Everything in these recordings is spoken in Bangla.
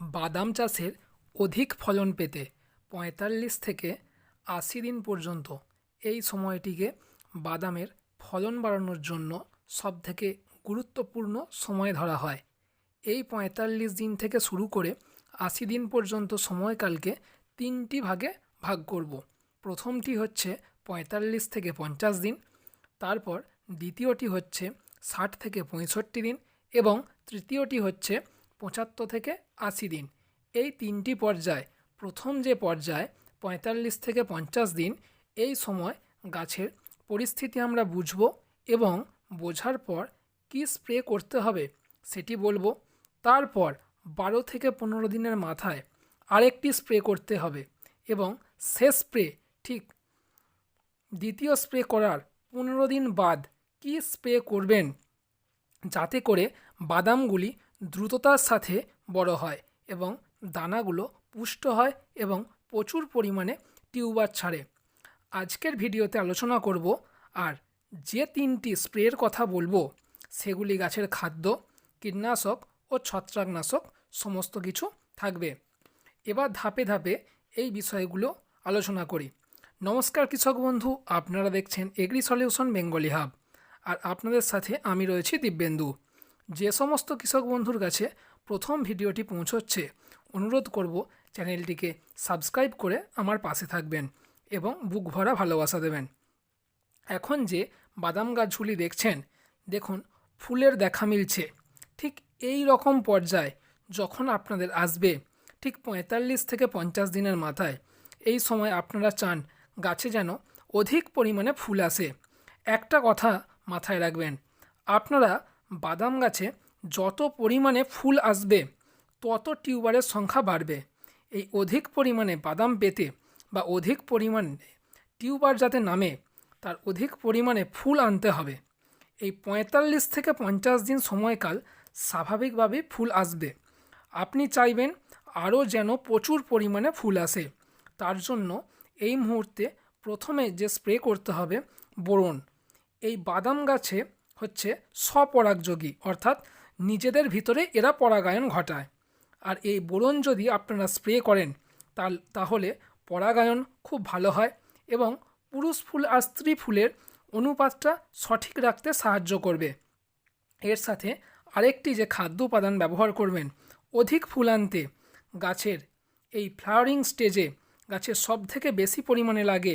বাদাম চাষের অধিক ফলন পেতে পঁয়তাল্লিশ থেকে আশি দিন পর্যন্ত এই সময়টিকে বাদামের ফলন বাড়ানোর জন্য সবথেকে গুরুত্বপূর্ণ সময় ধরা হয়। এই পঁয়তাল্লিশ দিন থেকে শুরু করে আশি দিন পর্যন্ত সময়কালকে তিনটি ভাগে ভাগ করব। প্রথমটি হচ্ছে পঁয়তাল্লিশ থেকে পঞ্চাশ দিন, তারপর দ্বিতীয়টি হচ্ছে ষাট থেকে পঁয়ষট্টি দিন এবং তৃতীয়টি হচ্ছে পঁচাত্তর থেকে আশি দিন। এই তিনটি পর্যায়, প্রথম যে পর্যায়, পঁয়তাল্লিশ থেকে পঞ্চাশ দিন, এই সময় গাছের পরিস্থিতি আমরা বুঝব এবং বোঝার পর কী স্প্রে করতে হবে সেটি বলব। তারপর বারো থেকে পনেরো দিনের মাথায় আরেকটি স্প্রে করতে হবে এবং শেষ স্প্রে, ঠিক দ্বিতীয় স্প্রে করার পনেরো দিন বাদ কী স্প্রে করবেন যাতে করে বাদামগুলি দ্রুততার সাথে বড় হয় এবং দানাগুলো পুষ্ট হয় এবং প্রচুর পরিমাণে টিউবার ছাড়ে। আজকের ভিডিওতে আলোচনা করব আর যে তিনটি স্প্রের কথা বলব, সেগুলি গাছের খাদ্য, কীটনাশক ও ছত্রাকনাশক সমস্ত কিছু থাকবে। এবার ধাপে ধাপে এই বিষয়গুলো আলোচনা করি। নমস্কার কৃষক বন্ধু, আপনারা দেখছেন এগ্রি সলিউশন বেঙ্গলি হাব আর আপনাদের সাথে আমি রয়েছি দিব্যেন্দু। যে সমস্ত কৃষক বন্ধুর কাছে প্রথম ভিডিওটি পৌঁছচ্ছে, অনুরোধ করব চ্যানেলটিকে সাবস্ক্রাইব করে আমার পাশে থাকবেন এবং বুক ভরা ভালোবাসা দেবেন। এখন যে বাদাম গাছগুলি দেখছেন, দেখুন ফুলের দেখা মিলছে। ঠিক এই রকম পর্যায়ে যখন আপনাদের আসবে, ঠিক পঁয়তাল্লিশ থেকে পঞ্চাশ দিনের মাথায় এই সময় আপনারা চান গাছে যেন অধিক পরিমাণে ফুল আসে। একটা কথা মাথায় রাখবেন, আপনারা বাদাম গাছে যত পরিমাণে ফুল আসবে, তত টিউবারের সংখ্যা বাড়বে। এই অধিক পরিমাণে বাদাম পেতে বা অধিক পরিমাণে টিউবার যাতে নামে, তার অধিক পরিমাণে ফুল আনতে হবে। এই পঁয়তাল্লিশ থেকে পঞ্চাশ দিন সময়কাল স্বাভাবিকভাবেই ফুল আসবে। আপনি চাইবেন আরও যেন প্রচুর পরিমাণে ফুল আসে। তার জন্য এই মুহূর্তে প্রথমে যে স্প্রে করতে হবে, বোরন। এই বাদাম গাছে হচ্ছে স্বপরাগযোগী, অর্থাৎ নিজেদের ভিতরে এরা পরাগায়ন ঘটায়। আর এই বোরন যদি আপনারা স্প্রে করেন তাহলে পরাগায়ন খুব ভালো হয় এবং পুরুষ ফুল আর স্ত্রী ফুলের অনুপাতটা সঠিক রাখতে সাহায্য করবে। এর সাথে আরেকটি যে খাদ্য উপাদান ব্যবহার করবেন, অধিক ফুল আনতে, গাছের এই ফ্লাওয়ারিং স্টেজে গাছের সব থেকে বেশি পরিমাণে লাগে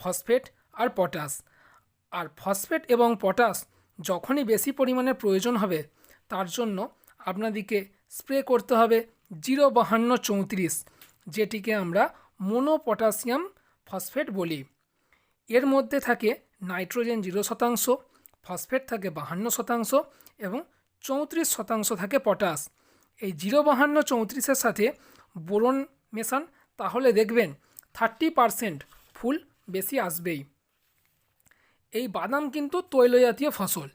ফসফেট আর পটাশ। আর ফসফেট এবং পটাশ যখনই বেশি পরিমাণে প্রয়োজন হবে, তার জন্য আপনাদিকে স্প্রে করতে হবে জিরো বাহান্ন চৌত্রিশ, যেটিকে আমরা মোনো পটাশিয়াম ফসফেট বলি। এর মধ্যে থাকে নাইট্রোজেন জিরো শতাংশ, ফসফেট থাকে বাহান্ন শতাংশ এবং চৌত্রিশ শতাংশ থাকে পটাশ। এই জিরো বাহান্ন চৌত্রিশের সাথে বোরন মেশান, তাহলে দেখবেন থার্টি পারসেন্ট ফুল বেশি আসবেই। এই বাদাম কিন্তু তৈলজাতীয় ফসল।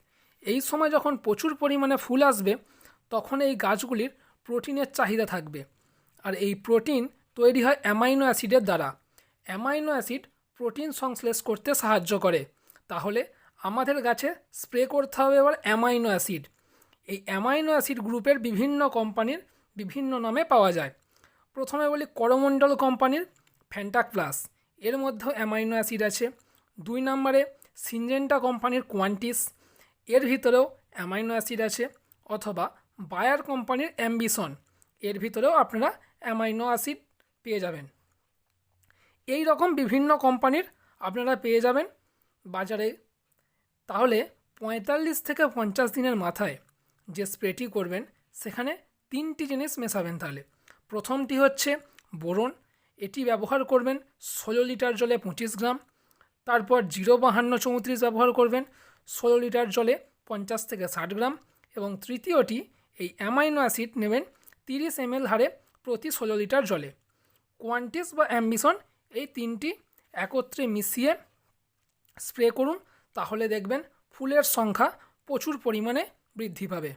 এই সময় যখন প্রচুর পরিমাণে ফুল আসবে, তখন এই গাছগুলির প্রোটিনের চাহিদা থাকবে। আর এই প্রোটিন তৈরি হয় অ্যামাইনো অ্যাসিডের দ্বারা। অ্যামাইনো অ্যাসিড প্রোটিন সংশ্লেষ করতে সাহায্য করে। তাহলে আমাদের গাছে স্প্রে করতে হবে এবার অ্যামাইনো অ্যাসিড। এই অ্যামাইনো অ্যাসিড গ্রুপের বিভিন্ন কোম্পানির বিভিন্ন নামে পাওয়া যায়। প্রথমে বলি করমণ্ডল কোম্পানির ফ্যান্টাক প্লাস এর মধ্যেও অ্যামাইনো অ্যাসিড আছে। দুই নম্বরে সিনজেন্টা কোম্পানির কোয়ান্টিস, এর ভিতরেও অ্যামাইনো অ্যাসিড আছে অথবা বায়ার কোম্পানির অ্যাম্বিশন, এর ভিতরেও আপনারা অ্যামাইনো অ্যাসিড পেয়ে যাবেন। এই রকম বিভিন্ন কোম্পানির আপনারা পেয়ে যাবেন বাজারে। তাহলে পঁয়তাল্লিশ থেকে পঞ্চাশ দিনের মাথায় যে স্প্রেটি করবেন, সেখানে তিনটি জিনিস মেশাবেন তাহলে। প্রথমটি হচ্ছে বোরন, এটি ব্যবহার করবেন ষোলো লিটার জলে পঁচিশ গ্রাম তারপর জিরো বাহান্ন চৌত্রিশ ব্যবহার করবেন। ষোলো লিটার জলে পঞ্চাশ থেকে ষাট গ্রাম এবং তৃতীয়টি এই অ্যামাইনো অ্যাসিড নেবেন তিরিশ এমএল হারে প্রতি ষোলো লিটার জলে। কোয়ান্টিস বা অ্যাম্বিশন এই তিনটি একত্রে মিশিয়ে স্প্রে করুন, তাহলে দেখবেন ফুলের সংখ্যা প্রচুর পরিমাণে বৃদ্ধি পাবে।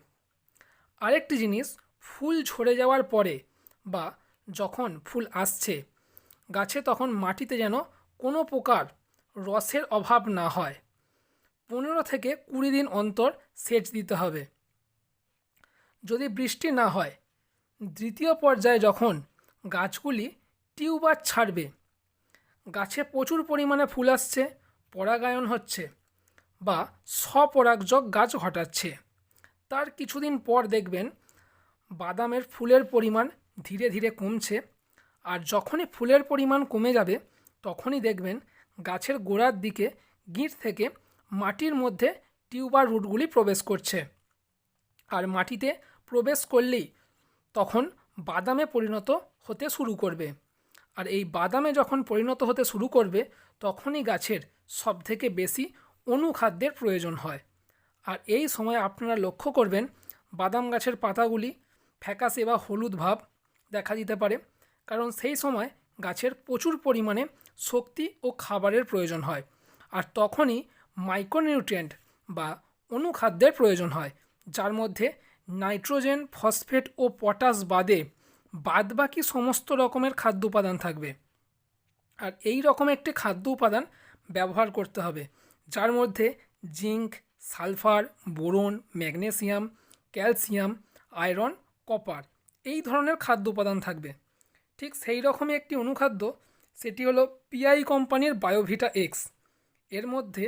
আরেকটি জিনিস, ফুল ঝরে যাওয়ার পরে বা যখন ফুল আসছে, গাছে তখন মাটিতে যেন কোনো প্রকার রসের অভাব না হয়। পনেরো থেকে কুড়ি দিন অন্তর সেচ দিতে হবে। যদি বৃষ্টি না হয়, দ্বিতীয় পর্যায়ে যখন গাছগুলি টিউবার ছাড়বে, গাছে প্রচুর পরিমাণে ফুল আসছে, পরাগায়ন হচ্ছে বা স্বপরাগযোগ গাছ ঘটাচ্ছে। তার কিছুদিন পর দেখবেন বাদামের ফুলের পরিমাণ ধীরে ধীরে কমছে, আর যখনই ফুলের পরিমাণ কমে যাবে, তখনই দেখবেন গাছের গোড়ার দিকে গিঁট থেকে মাটির মধ্যে টিউবার রুটগুলি প্রবেশ করছে। আর মাটিতে প্রবেশ করলেই তখন বাদামে পরিণত হতে শুরু করবে। আর এই বাদামে যখন পরিণত হতে শুরু করবে, তখনই গাছের সবথেকে বেশি অনুখাদ্যের প্রয়োজন হয়। আর এই সময় আপনারা লক্ষ্য করবেন, বাদাম গাছের পাতাগুলি ফ্যাকাশে বা হলুদ ভাব দেখা দিতে পারে। কারণ সেই সময় গাছের প্রচুর পরিমাণে শক্তি ও খাবারের প্রয়োজন হয় আর তখনই মাইক্রোনিউট্রিয়েন্ট বা অনুখাদ্যের প্রয়োজন হয়, যার মধ্যে নাইট্রোজেন, ফসফেট ও পটাশ বাদে বাদবাকি সমস্ত রকমের খাদ্য উপাদান থাকবে। আর এই রকম একটি খাদ্য উপাদান ব্যবহার করতে হবে, যার মধ্যে zinc, sulphur, boron, magnesium, calcium, iron, copper এই ধরনের খাদ্য উপাদান থাকবে। ঠিক সেই রকমই একটি অনুখাদ্য সেটি হলো পিআই কোম্পানির বায়োভিটা এক্সের মধ্যে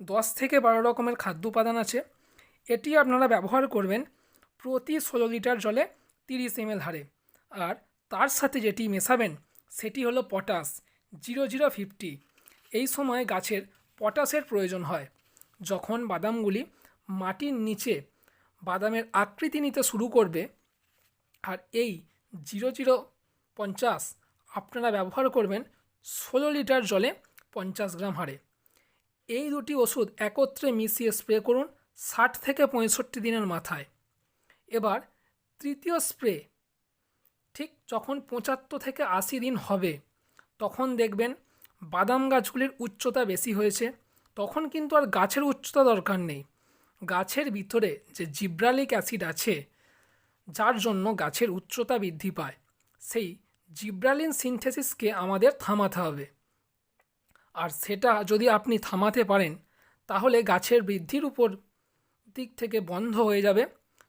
দশ থেকে বারো রকমের খাদ্য উপাদান আছে। এটি আপনারা ব্যবহার করবেন প্রতি ষোলো লিটার জলে তিরিশ এমএল হারে। আর তার সাথে যেটি মেশাবেন, সেটি হলো পটাশ, জিরো জিরো ফিফটি। এই সময় গাছের পটাশের প্রয়োজন হয়। যখন বাদামগুলি মাটির নিচে বাদামের আকৃতি নিতে শুরু করবে, আর এই জিরো জিরো পঞ্চাশ আপনারা ব্যবহার করবেন ষোলো লিটার জলে পঞ্চাশ গ্রাম হারে এই দুটি ওষুধ একত্রে মিশিয়ে স্প্রে করুন ষাট থেকে পঁয়ষট্টি দিনের মাথায়। এবার তৃতীয় স্প্রে, ঠিক যখন পঁচাত্তর থেকে আশি দিন হবে, তখন দেখবেন বাদাম গাছগুলির উচ্চতা বেশি হয়েছে, তখন কিন্তু আর গাছের উচ্চতা দরকার নেই। গাছের ভিতরে যে জিব্রালিক অ্যাসিড আছে, যার জন্য গাছের উচ্চতা বৃদ্ধি পায়, সেই জিব্রালিন সিনথেসিসকে আমাদের থামাতে হবে। আর সেটা যদি আপনি থামাতে পারেন, তাহলে গাছের বৃদ্ধির উপর দিক থেকে বন্ধ হয়ে যাবে।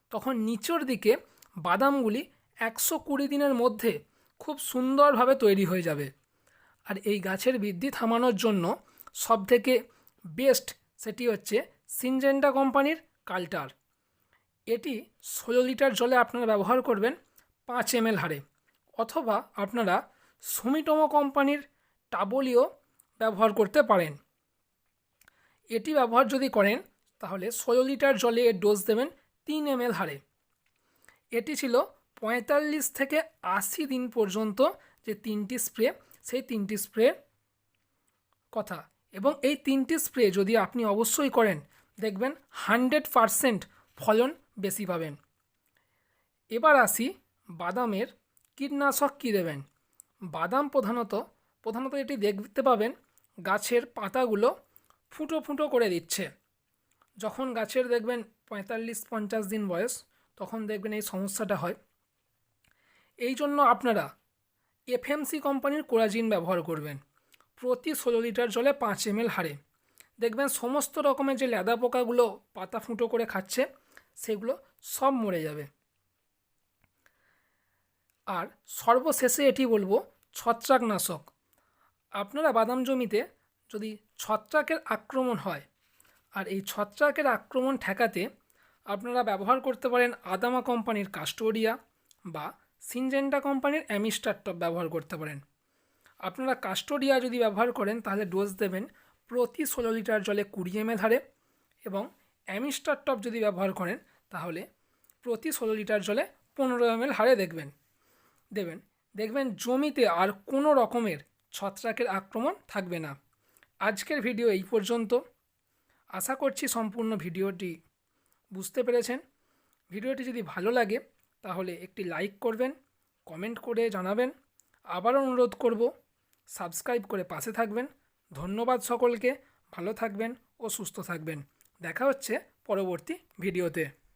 তখন নিচের দিকে বাদামগুলি একশো কুড়ি দিনের মধ্যে খুব সুন্দরভাবে তৈরি হয়ে যাবে। আর এই গাছের বৃদ্ধি থামানোর জন্য সবথেকে বেস্ট সেটি হচ্ছে সিনজেন্ডা কোম্পানির কাল্টার। এটি ষোলো লিটার জলে আপনারা ব্যবহার করবেন পাঁচ এম হারে। অথবা আপনারা সুমিটোমো কোম্পানির টাবলিও ব্যবহার করতে পারেন। এটি ব্যবহার যদি করেন, তাহলে ষোলো লিটার জলে এর ডোজ দেবেন তিন এম হারে। এটি ছিল পঁয়তাল্লিশ থেকে আশি দিন পর্যন্ত যে তিনটি স্প্রে, সেই তিনটি স্প্রে কথা। এবং এই তিনটি স্প্রে যদি আপনি অবশ্যই করেন, দেখবেন হান্ড্রেড পারসেন্ট ফলন বেশি পাবেন। এবার আসি বাদামের কীটনাশক কী দেবেন? বাদাম প্রধানত প্রধানত এটি দেখতে পাবেন গাছের পাতাগুলো ফুটো ফুটো করে দিচ্ছে। যখন গাছের দেখবেন পঁয়তাল্লিশ পঞ্চাশ দিন বয়স, তখন দেখবেন এই সমস্যাটা হয়। এই জন্য আপনারা এফএমসি কোম্পানির কোরাজিন ব্যবহার করবেন। প্রতি ষোলো লিটার জলে পাঁচ এম হারে দেখবেন সমস্ত রকমের যে লেদা পোকাগুলো পাতা ফুটো করে খাচ্ছে, সেগুলো সব মরে যাবে। আর সর্বশেষে এটি বলব ছত্রাকনাশক। আপনারা বাদাম জমিতে যদি ছত্রাকের আক্রমণ হয় আর এই ছত্রাকের আক্রমণ ঠেকাতে আপনারা ব্যবহার করতে পারেন আদামা কোম্পানির কাস্টোরিয়া বা সিনজেন্টা কোম্পানির অ্যামিস্টার টপ ব্যবহার করতে পারেন। আপনারা কাস্টোরিয়া যদি ব্যবহার করেন তাহলে ডোজ দেবেন প্রতি ষোলো লিটার জলে কুড়ি এম হারে এবং অ্যামিস্টার টপ যদি ব্যবহার করেন তাহলে প্রতি ষোলো লিটার জলে পনেরো এম হারে দেখবেন। দেবেন। দেখবেন জমিতে আর কোনো রকমের ছত্রাকের আক্রমণ থাকবে না। আজকের ভিডিও এই পর্যন্ত। আশা করছি সম্পূর্ণ ভিডিওটি বুঝতে পেরেছেন। ভিডিওটি যদি ভালো লাগে, তাহলে একটি লাইক করবেন, কমেন্ট করে জানাবেন। আবারও অনুরোধ করব, সাবস্ক্রাইব করে পাশে থাকবেন। ধন্যবাদ সকলকে, ভালো থাকবেন ও সুস্থ থাকবেন। দেখা হচ্ছে পরবর্তী ভিডিওতে।